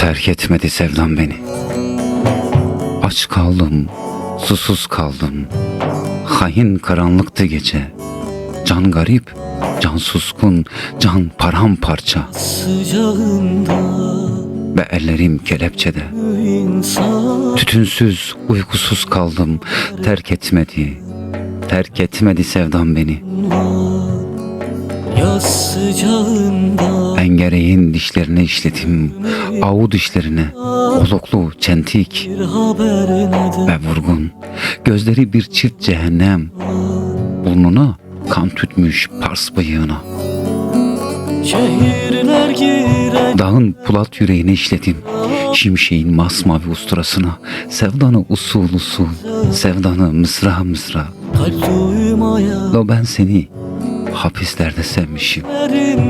Terk etmedi sevdam beni. Aç kaldım, susuz kaldım. Hain karanlıktı gece. Can garip, can suskun, can paramparça. Sıcağında Ve ellerim kelepçede. Tütünsüz, uykusuz kaldım. Terk etmedi, terk etmedi sevdam beni. Yaz sıcağında Engereğin dişlerine işledim, avu dişlerine. Oluklu, çentik ve vurgun. Gözleri bir çift cehennem. Burnuna kan tütmüş pars bıyığına. Dağın pulat yüreğine işledim. Şimşeğin masmavi usturasına. Sevdanı usul usul. Sevdanı mısra mısra. Lo ben seni hapislerde sevmişim.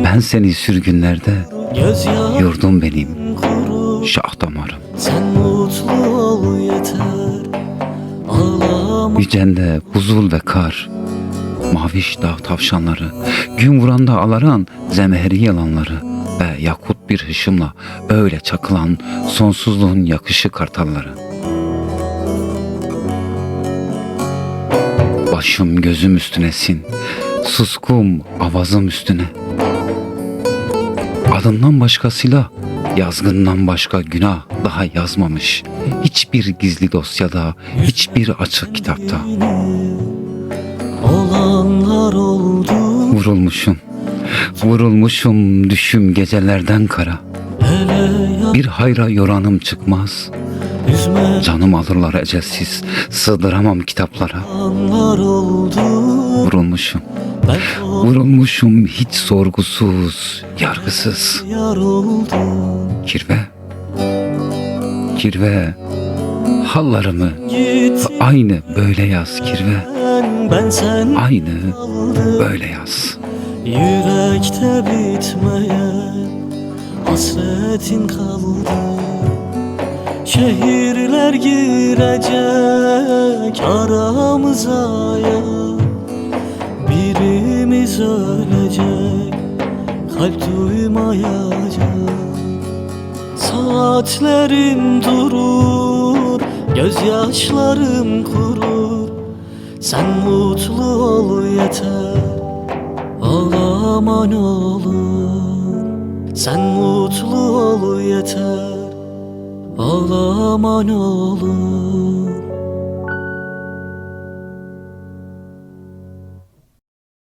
Ben seni sürgünlerde yurdum benim. Şah damarım. Sen mutlu ol yeter Ağlama Yücende buzul ve kar. Maviş dağ tavşanları, gün vuranda alaran zemheri yalanları ve yakut bir hışımla öyle çakılan sonsuzluğun yakışı kartalları. Başım gözüm üstünesin, suskum avazım üstüne. Adından başka silah, yazgından başka günah daha yazmamış. Hiçbir gizli dosyada, hiçbir açık kitapta. Olanlar oldu Vurulmuşum, vurulmuşum düşüm gecelerden kara. Bir hayra yoranım çıkmaz, canım alırlar ecelsiz, sığdıramam kitaplara. Vurulmuşum, Ben vurulmuşum hiç sorgusuz, yargısız. Kirve, kirve, hallarımı aynı böyle yaz kirve, aynı böyle yaz. Yürekte bitmeyen hasretin kaldı. Şehirler girecek aramıza ya Birimiz ölecek kalp duymayacak. Saatlerim durur gözyaşlarım kurur. Sen mutlu ol yeter Ağlaman olur. Sen mutlu ol yeter Ağlaman olur